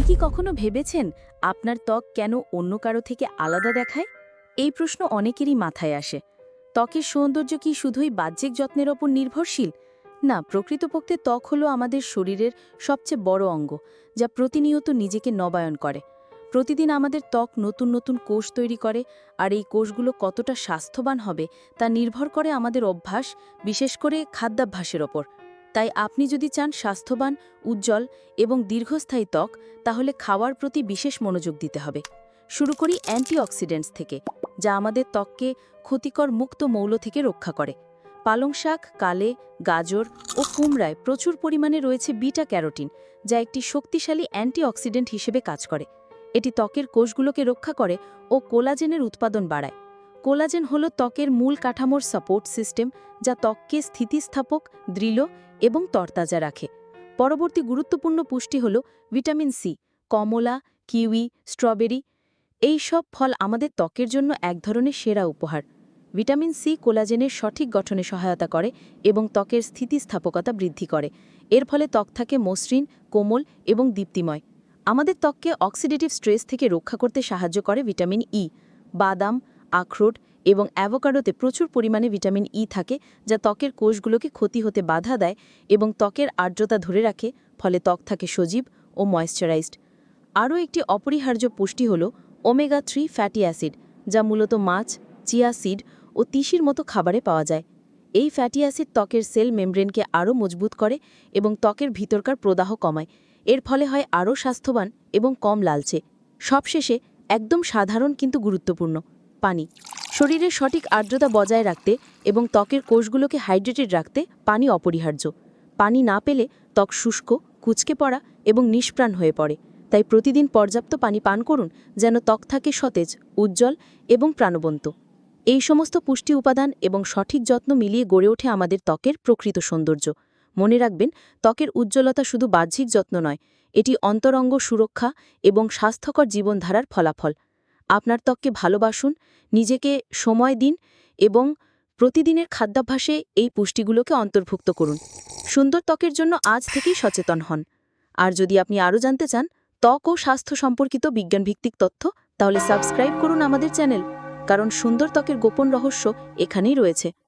আপনি কি কখনো ভেবেছেন আপনার ত্বক কেন অন্য কারও থেকে আলাদা দেখায়? এই প্রশ্ন অনেকেরই মাথায় আসে। ত্বকের সৌন্দর্য কি শুধুই বাহ্যিক যত্নের ওপর নির্ভরশীল? না, প্রকৃতপক্ষে ত্বক হলো আমাদের শরীরের সবচেয়ে বড় অঙ্গ, যা প্রতিনিয়ত নিজেকে নবায়ন করে। প্রতিদিন আমাদের ত্বক নতুন নতুন কোষ তৈরি করে, আর এই কোষগুলো কতটা স্বাস্থ্যবান হবে তা নির্ভর করে আমাদের অভ্যাস, বিশেষ করে খাদ্যাভ্যাসের ওপর। তাই আপনি যদি চান স্বাস্থ্যবান, উজ্জ্বল এবং দীর্ঘস্থায়ী ত্বক, তাহলে খাওয়ার প্রতি বিশেষ মনোযোগ দিতে হবে। শুরু করি অ্যান্টিঅক্সিডেন্টস থেকে, যা আমাদের ত্বককে ক্ষতিকর মুক্ত মৌল থেকে রক্ষা করে। পালং শাক, কালে, গাজর ও কুমড়ায় প্রচুর পরিমাণে রয়েছে বিটা ক্যারোটিন যা একটি শক্তিশালী অ্যান্টিঅক্সিডেন্ট হিসেবে কাজ করে। এটি ত্বকের কোষগুলোকে রক্ষা করে ও কোলাজেনের উৎপাদন বাড়ায়। কোলাজেন হল ত্বকের মূল কাঠামোর সাপোর্ট সিস্টেম, যা ত্বককে স্থিতিস্থাপক, দৃঢ় এবং তরতাজা রাখে। পরবর্তী গুরুত্বপূর্ণ পুষ্টি হল ভিটামিন সি, কমলা, কিউই, স্ট্রবেরি। এই সব ফল আমাদের ত্বকের জন্য এক ধরনের সেরা উপহার। ভিটামিন সি কোলাজেনের সঠিক গঠনে সহায়তা করে এবং ত্বকের স্থিতিস্থাপকতা বৃদ্ধি করে। এর ফলে ত্বক থাকে মসৃণ, কোমল এবং দীপ্তিময়। আমাদের ত্বককে অক্সিডেটিভ স্ট্রেস থেকে রক্ষা করতে সাহায্য করে ভিটামিন ই। বাদাম, আখরোট এবং অ্যাভোকাডোতে প্রচুর পরিমাণে ভিটামিন ই থাকে, যা ত্বকের কোষগুলোকে ক্ষতি হতে বাধা দেয় এবং ত্বকের আর্দ্রতা ধরে রাখে, ফলে ত্বক থাকে সজীব ও ময়েশ্চারাইজড আরও একটি অপরিহার্য পুষ্টি হল ওমেগা থ্রি ফ্যাটি অ্যাসিড যা মূলত মাছ চিয়া সিড ও তিসির মতো খাবারে পাওয়া যায়। এই ফ্যাটি অ্যাসিড ত্বকের সেল মেমব্রেনকে আরও মজবুত করে এবং ত্বকের ভিতরকার প্রদাহ কমায়। এর ফলে হয় আরও স্বাস্থ্যবান এবং কম লালচে। সবশেষে, একদম সাধারণ কিন্তু গুরুত্বপূর্ণ, পানি। শরীরের সঠিক আর্দ্রতা বজায় রাখতে এবং ত্বকের কোষগুলোকে হাইড্রেটেড রাখতে পানি অপরিহার্য। পানি না পেলে ত্বক শুষ্ক, কুচকে পড়া এবং নিষ্প্রাণ হয়ে পড়ে। তাই প্রতিদিন পর্যাপ্ত পানি পান করুন যেন ত্বক থাকে সতেজ, উজ্জ্বল এবং প্রাণবন্ত। এই সমস্ত পুষ্টি উপাদান এবং সঠিক যত্ন মিলিয়ে গড়ে ওঠে আমাদের ত্বকের প্রকৃত সৌন্দর্য। মনে রাখবেন, ত্বকের উজ্জ্বলতা শুধু বাহ্যিক যত্ন নয়, এটি অন্তরঙ্গ সুরক্ষা এবং স্বাস্থ্যকর জীবনধারার ফলাফল। আপনার ত্বককে ভালোবাসুন, নিজেকে সময় দিন এবং প্রতিদিনের খাদ্যাভ্যাসে এই পুষ্টিগুলোকে অন্তর্ভুক্ত করুন। সুন্দর ত্বকের জন্য আজ থেকেই সচেতন হন। আর যদি আপনি আরও জানতে চান ত্বক ও স্বাস্থ্য সম্পর্কিত বিজ্ঞানভিত্তিক তথ্য, তাহলে সাবস্ক্রাইব করুন আমাদের চ্যানেল, কারণ সুন্দর ত্বকের গোপন রহস্য এখানেই রয়েছে।